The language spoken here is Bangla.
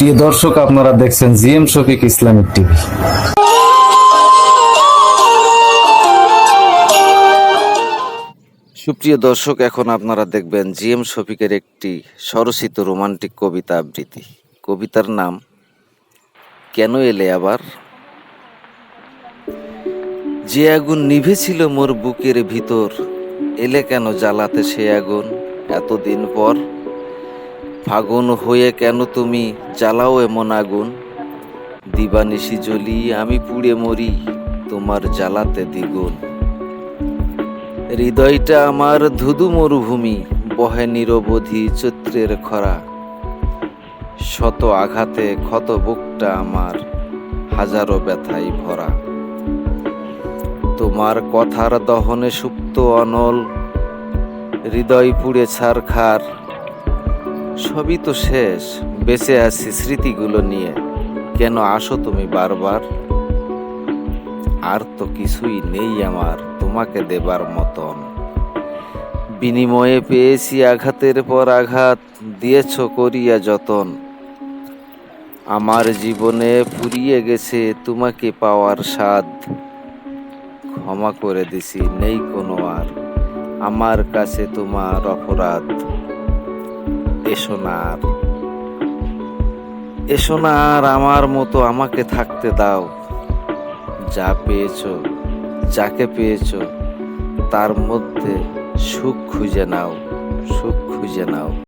প্রিয় দর্শক, আপনারা দেখছেন জিএম শফিক ইসলামিক টিভি। সুপ্রিয় দর্শক, এখন আপনারা দেখবেন জিএম শফিকের একটি স্বরচিত রোমান্টিক কবিতা আবৃত্তি। কবিতার নাম, কেন এলে আবার? যে আগুন নিভেছিল মোর বুকের ভিতর, এলে কেন জ্বালাতে সে আগুন? এতদিন পর ফাগুন হয়ে কেন তুমি জ্বালাও এমন আগুন? দিবানিশি জ্বলি, আমি পুড়ে মরি তোমার জ্বালাতে দ্বিগুণ। হৃদয়টা আমার ধুধু মরুভূমি, বহে নিরবধি চৈত্রের খরা। শত আঘাতে, ক্ষত বুকটা আমার হাজারো ব্যথায় ভরা। তোমার কথার দহনে সুপ্ত অনল, হৃদয় পুড়ে ছারখার সবই তো শেষ। বেঁচে আছি স্মৃতিগুলো নিয়ে। কেন আসো তুমি বারবার? আর তো কিছুই নেই আমার তোমাকে দেবার মতন। বিনিময়ে পেয়েছি আঘাতের পর আঘাত, দিয়েছ করিয়া যতন। আমার জীবনে ফুরিয়ে গেছে তোমাকে পাওয়ার স্বাদ। ক্ষমা করে দিছি, নেই কোনো আর। আমার কাছে তোমার অপরাধ। এসো না আর। এসো না আর আমার মতো আমাকে থাকতে দাও। যা পেয়েছ, যাকে পেয়েছ, তার মধ্যে সুখ খুঁজে নাও, সুখ খুঁজে নাও।